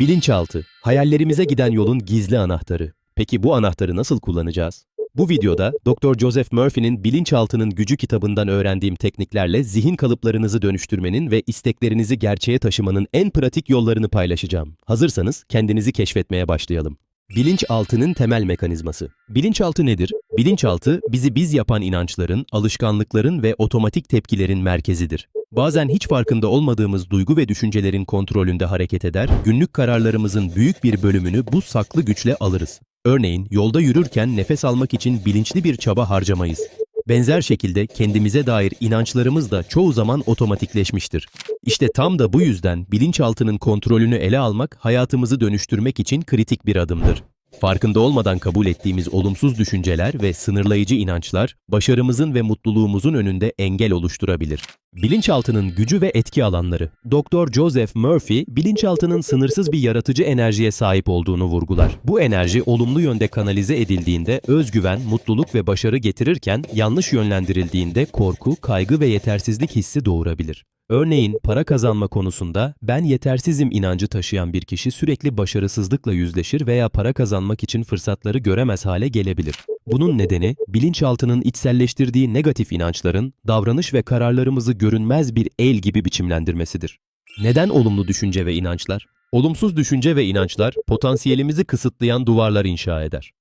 Bilinçaltı, hayallerimize giden yolun gizli anahtarı. Peki bu anahtarı nasıl kullanacağız? Bu videoda Dr. Joseph Murphy'nin Bilinçaltının Gücü kitabından öğrendiğim tekniklerle zihin kalıplarınızı dönüştürmenin ve isteklerinizi gerçeğe taşımanın en pratik yollarını paylaşacağım. Hazırsanız kendinizi keşfetmeye başlayalım. Bilinçaltının temel mekanizması. Bilinçaltı nedir? Bilinçaltı bizi biz yapan inançların, alışkanlıkların ve otomatik tepkilerin merkezidir. Bazen hiç farkında olmadığımız duygu ve düşüncelerin kontrolünde hareket eder, günlük kararlarımızın büyük bir bölümünü bu saklı güçle alırız. Örneğin yolda yürürken nefes almak için bilinçli bir çaba harcamayız. Benzer şekilde kendimize dair inançlarımız da çoğu zaman otomatikleşmiştir. İşte tam da bu yüzden bilinçaltının kontrolünü ele almak hayatımızı dönüştürmek için kritik bir adımdır. Farkında olmadan kabul ettiğimiz olumsuz düşünceler ve sınırlayıcı inançlar başarımızın ve mutluluğumuzun önünde engel oluşturabilir. Bilinçaltının gücü ve etki alanları. Dr. Joseph Murphy, bilinçaltının sınırsız bir yaratıcı enerjiye sahip olduğunu vurgular. Bu enerji olumlu yönde kanalize edildiğinde özgüven, mutluluk ve başarı getirirken yanlış yönlendirildiğinde korku, kaygı ve yetersizlik hissi doğurabilir. Örneğin para kazanma konusunda ben yetersizim inancı taşıyan bir kişi sürekli başarısızlıkla yüzleşir veya para kazanmak için fırsatları göremez hale gelebilir. Bunun nedeni bilinçaltının içselleştirdiği negatif inançların davranış ve kararlarımızı görünmez bir el gibi biçimlendirmesidir. Neden olumlu düşünce ve inançlar? Olumsuz düşünce ve inançlar potansiyelimizi kısıtlayan duvarlar inşa eder.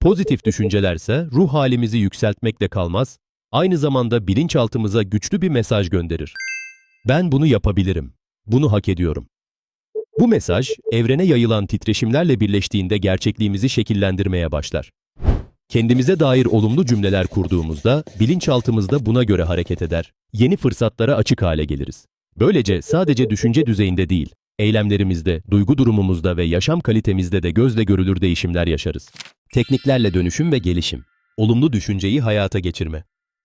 Pozitif düşüncelerse ruh halimizi yükseltmekle kalmaz, aynı zamanda bilinçaltımıza güçlü bir mesaj gönderir. Ben bunu yapabilirim. Bunu hak ediyorum. Bu mesaj, evrene yayılan titreşimlerle birleştiğinde gerçekliğimizi şekillendirmeye başlar. Kendimize dair olumlu cümleler kurduğumuzda, bilinçaltımızda buna göre hareket eder. Yeni fırsatlara açık hale geliriz. Böylece sadece düşünce düzeyinde değil, eylemlerimizde, duygu durumumuzda ve yaşam kalitemizde de gözle görülür değişimler yaşarız. Tekniklerle dönüşüm ve gelişim. Olumlu düşünceyi hayata geçirme.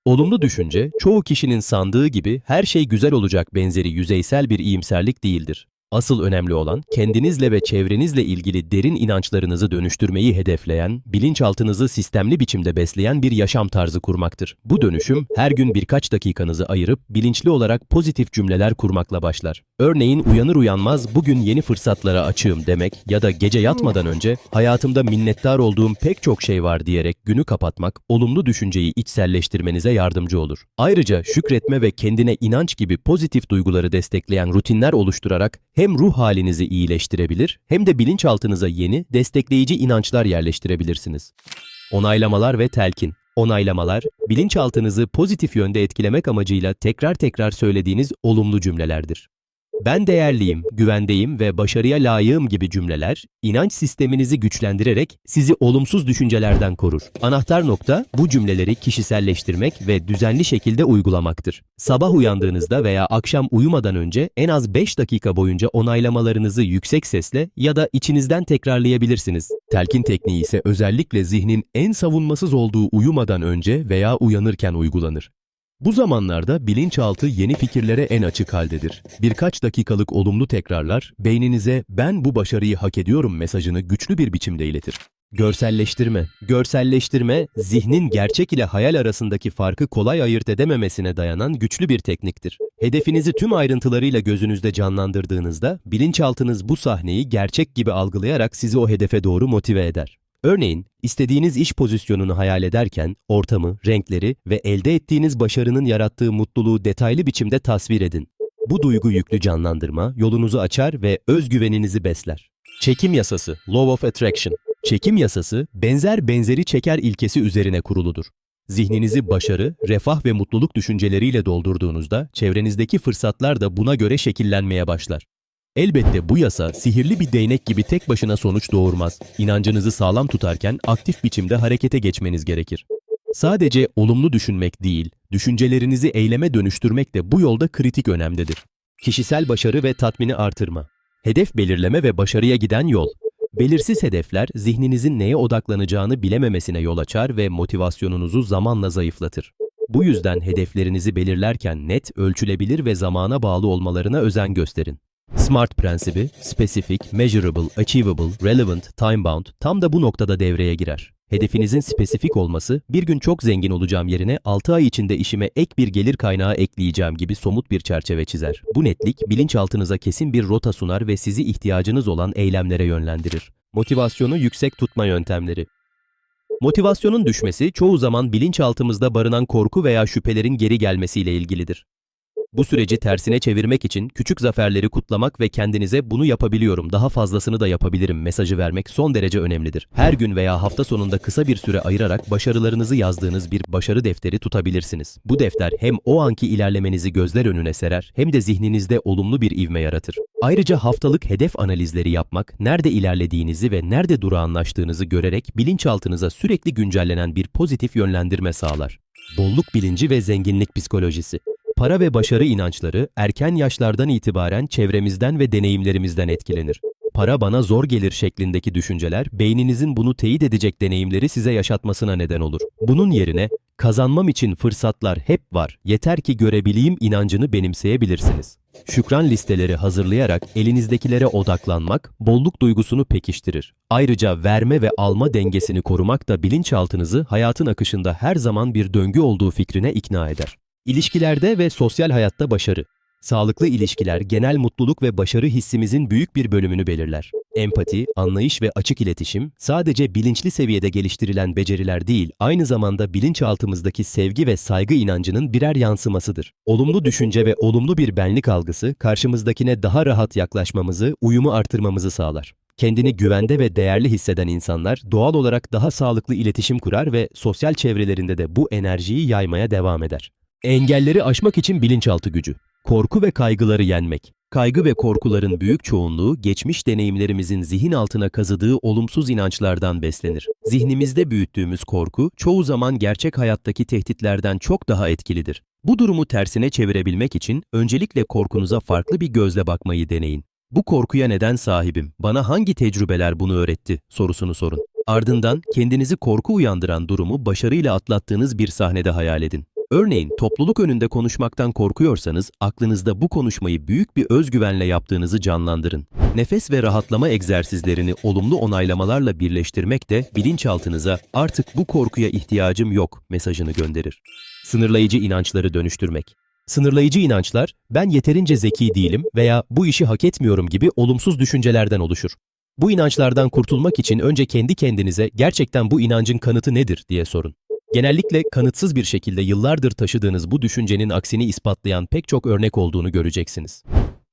Olumlu düşünce, çoğu kişinin sandığı gibi her şey güzel olacak benzeri yüzeysel bir iyimserlik değildir. Asıl önemli olan kendinizle ve çevrenizle ilgili derin inançlarınızı dönüştürmeyi hedefleyen, bilinçaltınızı sistemli biçimde besleyen bir yaşam tarzı kurmaktır. Bu dönüşüm her gün birkaç dakikanızı ayırıp bilinçli olarak pozitif cümleler kurmakla başlar. Örneğin uyanır uyanmaz bugün yeni fırsatlara açığım demek ya da gece yatmadan önce hayatımda minnettar olduğum pek çok şey var diyerek günü kapatmak olumlu düşünceyi içselleştirmenize yardımcı olur. Ayrıca şükretme ve kendine inanç gibi pozitif duyguları destekleyen rutinler oluşturarak hem ruh halinizi iyileştirebilir hem de bilinçaltınıza yeni, destekleyici inançlar yerleştirebilirsiniz. Onaylamalar ve telkin. Onaylamalar, bilinçaltınızı pozitif yönde etkilemek amacıyla tekrar tekrar söylediğiniz olumlu cümlelerdir. Ben değerliyim, güvendeyim ve başarıya layığım gibi cümleler, inanç sisteminizi güçlendirerek sizi olumsuz düşüncelerden korur. Anahtar nokta bu cümleleri kişiselleştirmek ve düzenli şekilde uygulamaktır. Sabah uyandığınızda veya akşam uyumadan önce en az 5 dakika boyunca onaylamalarınızı yüksek sesle ya da içinizden tekrarlayabilirsiniz. Telkin tekniği ise özellikle zihnin en savunmasız olduğu uyumadan önce veya uyanırken uygulanır. Bu zamanlarda bilinçaltı yeni fikirlere en açık haldedir. Birkaç dakikalık olumlu tekrarlar beyninize ben bu başarıyı hak ediyorum mesajını güçlü bir biçimde iletir. Görselleştirme. Görselleştirme, zihnin gerçek ile hayal arasındaki farkı kolay ayırt edememesine dayanan güçlü bir tekniktir. Hedefinizi tüm ayrıntılarıyla gözünüzde canlandırdığınızda, bilinçaltınız bu sahneyi gerçek gibi algılayarak sizi o hedefe doğru motive eder. Örneğin, istediğiniz iş pozisyonunu hayal ederken ortamı, renkleri ve elde ettiğiniz başarının yarattığı mutluluğu detaylı biçimde tasvir edin. Bu duygu yüklü canlandırma yolunuzu açar ve özgüveninizi besler. Çekim yasası, Law of Attraction. Çekim yasası, benzer benzeri çeker ilkesi üzerine kuruludur. Zihninizi başarı, refah ve mutluluk düşünceleriyle doldurduğunuzda çevrenizdeki fırsatlar da buna göre şekillenmeye başlar. Elbette bu yasa sihirli bir değnek gibi tek başına sonuç doğurmaz. İnancınızı sağlam tutarken aktif biçimde harekete geçmeniz gerekir. Sadece olumlu düşünmek değil, düşüncelerinizi eyleme dönüştürmek de bu yolda kritik önemdedir. Kişisel başarı ve tatmini artırma. Hedef belirleme ve başarıya giden yol. Belirsiz hedefler zihninizin neye odaklanacağını bilememesine yol açar ve motivasyonunuzu zamanla zayıflatır. Bu yüzden hedeflerinizi belirlerken net, ölçülebilir ve zamana bağlı olmalarına özen gösterin. SMART prensibi, specific, measurable, achievable, relevant, time bound tam da bu noktada devreye girer. Hedefinizin spesifik olması, bir gün çok zengin olacağım yerine 6 ay içinde işime ek bir gelir kaynağı ekleyeceğim gibi somut bir çerçeve çizer. Bu netlik, bilinçaltınıza kesin bir rota sunar ve sizi ihtiyacınız olan eylemlere yönlendirir. Motivasyonu yüksek tutma yöntemleri. Motivasyonun düşmesi çoğu zaman bilinçaltımızda barınan korku veya şüphelerin geri gelmesiyle ilgilidir. Bu süreci tersine çevirmek için küçük zaferleri kutlamak ve kendinize bunu yapabiliyorum, daha fazlasını da yapabilirim mesajı vermek son derece önemlidir. Her gün veya hafta sonunda kısa bir süre ayırarak başarılarınızı yazdığınız bir başarı defteri tutabilirsiniz. Bu defter hem o anki ilerlemenizi gözler önüne serer hem de zihninizde olumlu bir ivme yaratır. Ayrıca haftalık hedef analizleri yapmak, nerede ilerlediğinizi ve nerede durağanlaştığınızı görerek bilinçaltınıza sürekli güncellenen bir pozitif yönlendirme sağlar. Bolluk bilinci ve zenginlik psikolojisi para ve başarı inançları erken yaşlardan itibaren çevremizden ve deneyimlerimizden etkilenir. Para bana zor gelir şeklindeki düşünceler beyninizin bunu teyit edecek deneyimleri size yaşatmasına neden olur. Bunun yerine kazanmam için fırsatlar hep var, yeter ki görebileyim inancını benimseyebilirsiniz. Şükran listeleri hazırlayarak elinizdekilere odaklanmak bolluk duygusunu pekiştirir. Ayrıca verme ve alma dengesini korumak da bilinçaltınızı hayatın akışında her zaman bir döngü olduğu fikrine ikna eder. İlişkilerde ve sosyal hayatta başarı. Sağlıklı ilişkiler genel mutluluk ve başarı hissimizin büyük bir bölümünü belirler. Empati, anlayış ve açık iletişim sadece bilinçli seviyede geliştirilen beceriler değil, aynı zamanda bilinçaltımızdaki sevgi ve saygı inancının birer yansımasıdır. Olumlu düşünce ve olumlu bir benlik algısı karşımızdakine daha rahat yaklaşmamızı, uyumu artırmamızı sağlar. Kendini güvende ve değerli hisseden insanlar doğal olarak daha sağlıklı iletişim kurar ve sosyal çevrelerinde de bu enerjiyi yaymaya devam eder. Engelleri aşmak için bilinçaltı gücü. Korku ve kaygıları yenmek. Kaygı ve korkuların büyük çoğunluğu geçmiş deneyimlerimizin zihin altına kazıdığı olumsuz inançlardan beslenir. Zihnimizde büyüttüğümüz korku çoğu zaman gerçek hayattaki tehditlerden çok daha etkilidir. Bu durumu tersine çevirebilmek için öncelikle korkunuza farklı bir gözle bakmayı deneyin. Bu korkuya neden sahibim? Bana hangi tecrübeler bunu öğretti? sorusunu sorun. Ardından kendinizi korku uyandıran durumu başarıyla atlattığınız bir sahnede hayal edin. Örneğin topluluk önünde konuşmaktan korkuyorsanız aklınızda bu konuşmayı büyük bir özgüvenle yaptığınızı canlandırın. Nefes ve rahatlama egzersizlerini olumlu onaylamalarla birleştirmek de bilinçaltınıza artık bu korkuya ihtiyacım yok mesajını gönderir. Sınırlayıcı inançları dönüştürmek. Sınırlayıcı inançlar ben yeterince zeki değilim veya bu işi hak etmiyorum gibi olumsuz düşüncelerden oluşur. Bu inançlardan kurtulmak için önce kendi kendinize gerçekten bu inancın kanıtı nedir diye sorun. Genellikle kanıtsız bir şekilde yıllardır taşıdığınız bu düşüncenin aksini ispatlayan pek çok örnek olduğunu göreceksiniz.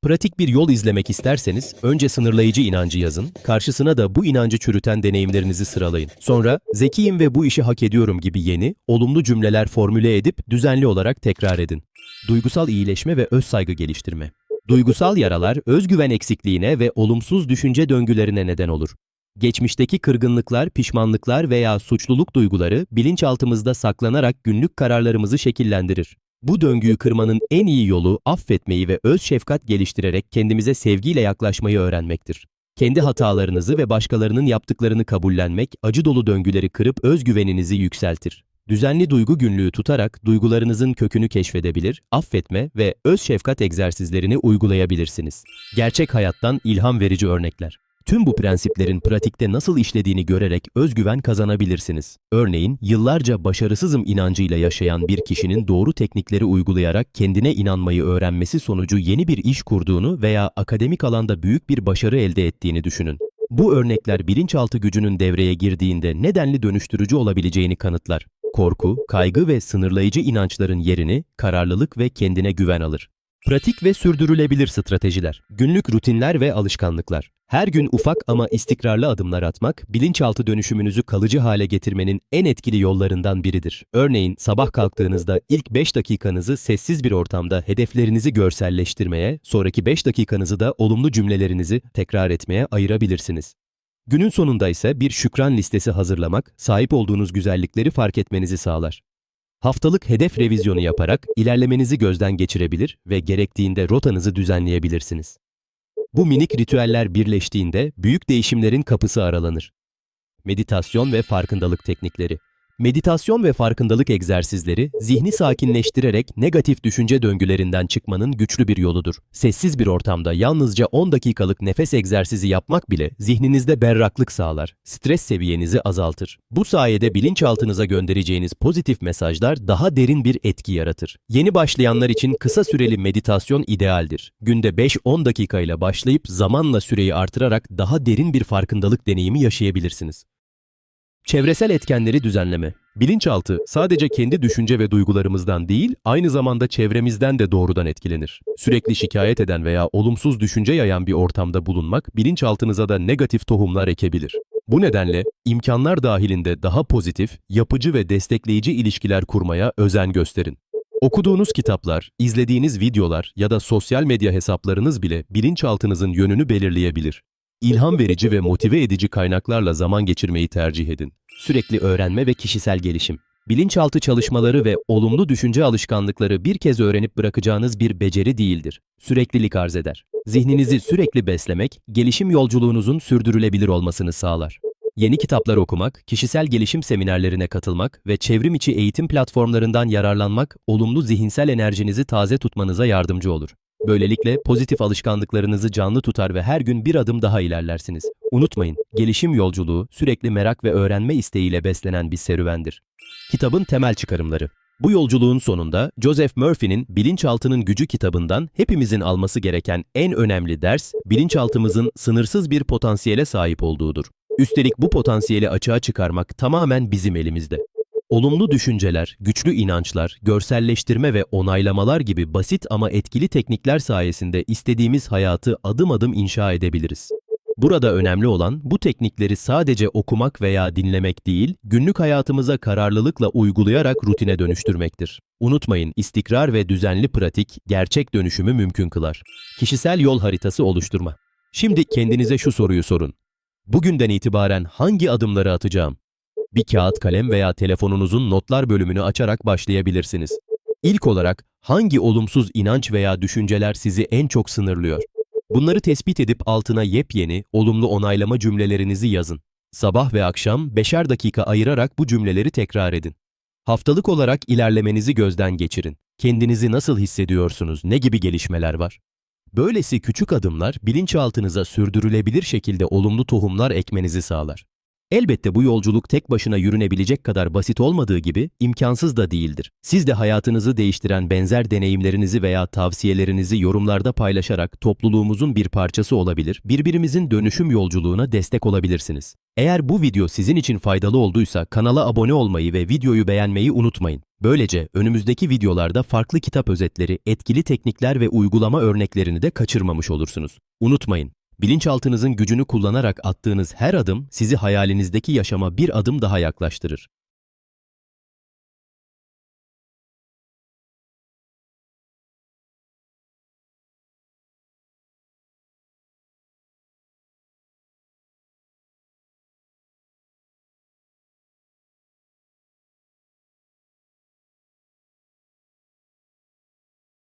Pratik bir yol izlemek isterseniz önce sınırlayıcı inancı yazın, karşısına da bu inancı çürüten deneyimlerinizi sıralayın. Sonra zekiyim ve bu işi hak ediyorum gibi yeni, olumlu cümleler formüle edip düzenli olarak tekrar edin. Duygusal iyileşme ve öz saygı geliştirme. Duygusal yaralar özgüven eksikliğine ve olumsuz düşünce döngülerine neden olur. Geçmişteki kırgınlıklar, pişmanlıklar veya suçluluk duyguları bilinçaltımızda saklanarak günlük kararlarımızı şekillendirir. Bu döngüyü kırmanın en iyi yolu affetmeyi ve öz şefkat geliştirerek kendimize sevgiyle yaklaşmayı öğrenmektir. Kendi hatalarınızı ve başkalarının yaptıklarını kabullenmek acı dolu döngüleri kırıp özgüveninizi yükseltir. Düzenli duygu günlüğü tutarak duygularınızın kökünü keşfedebilir, affetme ve öz şefkat egzersizlerini uygulayabilirsiniz. Gerçek hayattan ilham verici örnekler. Tüm bu prensiplerin pratikte nasıl işlediğini görerek özgüven kazanabilirsiniz. Örneğin yıllarca başarısızım inancıyla yaşayan bir kişinin doğru teknikleri uygulayarak kendine inanmayı öğrenmesi sonucu yeni bir iş kurduğunu veya akademik alanda büyük bir başarı elde ettiğini düşünün. Bu örnekler bilinçaltı gücünün devreye girdiğinde nedenli dönüştürücü olabileceğini kanıtlar. Korku, kaygı ve sınırlayıcı inançların yerini kararlılık ve kendine güven alır. Pratik ve sürdürülebilir stratejiler, günlük rutinler ve alışkanlıklar. Her gün ufak ama istikrarlı adımlar atmak, bilinçaltı dönüşümünüzü kalıcı hale getirmenin en etkili yollarından biridir. Örneğin sabah kalktığınızda ilk 5 dakikanızı sessiz bir ortamda hedeflerinizi görselleştirmeye, sonraki 5 dakikanızı da olumlu cümlelerinizi tekrar etmeye ayırabilirsiniz. Günün sonunda ise bir şükran listesi hazırlamak, sahip olduğunuz güzellikleri fark etmenizi sağlar. Haftalık hedef revizyonu yaparak ilerlemenizi gözden geçirebilir ve gerektiğinde rotanızı düzenleyebilirsiniz. Bu minik ritüeller birleştiğinde büyük değişimlerin kapısı aralanır. Meditasyon ve farkındalık teknikleri. Meditasyon ve farkındalık egzersizleri zihni sakinleştirerek negatif düşünce döngülerinden çıkmanın güçlü bir yoludur. Sessiz bir ortamda yalnızca 10 dakikalık nefes egzersizi yapmak bile zihninizde berraklık sağlar, stres seviyenizi azaltır. Bu sayede bilinçaltınıza göndereceğiniz pozitif mesajlar daha derin bir etki yaratır. Yeni başlayanlar için kısa süreli meditasyon idealdir. Günde 5-10 dakikayla başlayıp zamanla süreyi artırarak daha derin bir farkındalık deneyimi yaşayabilirsiniz. Çevresel etkenleri düzenleme. Bilinçaltı sadece kendi düşünce ve duygularımızdan değil, aynı zamanda çevremizden de doğrudan etkilenir. Sürekli şikayet eden veya olumsuz düşünce yayan bir ortamda bulunmak bilinçaltınıza da negatif tohumlar ekebilir. Bu nedenle imkanlar dahilinde daha pozitif, yapıcı ve destekleyici ilişkiler kurmaya özen gösterin. Okuduğunuz kitaplar, izlediğiniz videolar ya da sosyal medya hesaplarınız bile bilinçaltınızın yönünü belirleyebilir. İlham verici ve motive edici kaynaklarla zaman geçirmeyi tercih edin. Sürekli öğrenme ve kişisel gelişim. Bilinçaltı çalışmaları ve olumlu düşünce alışkanlıkları bir kez öğrenip bırakacağınız bir beceri değildir. Süreklilik arz eder. Zihninizi sürekli beslemek, gelişim yolculuğunuzun sürdürülebilir olmasını sağlar. Yeni kitaplar okumak, kişisel gelişim seminerlerine katılmak ve çevrim içi eğitim platformlarından yararlanmak olumlu zihinsel enerjinizi taze tutmanıza yardımcı olur. Böylelikle pozitif alışkanlıklarınızı canlı tutar ve her gün bir adım daha ilerlersiniz. Unutmayın, gelişim yolculuğu sürekli merak ve öğrenme isteğiyle beslenen bir serüvendir. Kitabın temel çıkarımları bu yolculuğun sonunda Joseph Murphy'nin Bilinçaltının Gücü kitabından hepimizin alması gereken en önemli ders, bilinçaltımızın sınırsız bir potansiyele sahip olduğudur. Üstelik bu potansiyeli açığa çıkarmak tamamen bizim elimizde. Olumlu düşünceler, güçlü inançlar, görselleştirme ve onaylamalar gibi basit ama etkili teknikler sayesinde istediğimiz hayatı adım adım inşa edebiliriz. Burada önemli olan bu teknikleri sadece okumak veya dinlemek değil, günlük hayatımıza kararlılıkla uygulayarak rutine dönüştürmektir. Unutmayın, istikrar ve düzenli pratik gerçek dönüşümü mümkün kılar. Kişisel yol haritası oluşturma. Şimdi kendinize şu soruyu sorun. Bugünden itibaren hangi adımları atacağım? Bir kağıt kalem veya telefonunuzun notlar bölümünü açarak başlayabilirsiniz. İlk olarak hangi olumsuz inanç veya düşünceler sizi en çok sınırlıyor? Bunları tespit edip altına yepyeni, olumlu onaylama cümlelerinizi yazın. Sabah ve akşam beşer dakika ayırarak bu cümleleri tekrar edin. Haftalık olarak ilerlemenizi gözden geçirin. Kendinizi nasıl hissediyorsunuz? Ne gibi gelişmeler var? Böylesi küçük adımlar bilinçaltınıza sürdürülebilir şekilde olumlu tohumlar ekmenizi sağlar. Elbette bu yolculuk tek başına yürünebilecek kadar basit olmadığı gibi imkansız da değildir. Siz de hayatınızı değiştiren benzer deneyimlerinizi veya tavsiyelerinizi yorumlarda paylaşarak topluluğumuzun bir parçası olabilir, birbirimizin dönüşüm yolculuğuna destek olabilirsiniz. Eğer bu video sizin için faydalı olduysa kanala abone olmayı ve videoyu beğenmeyi unutmayın. Böylece önümüzdeki videolarda farklı kitap özetleri, etkili teknikler ve uygulama örneklerini de kaçırmamış olursunuz. Unutmayın, bilinçaltınızın gücünü kullanarak attığınız her adım sizi hayalinizdeki yaşama bir adım daha yaklaştırır.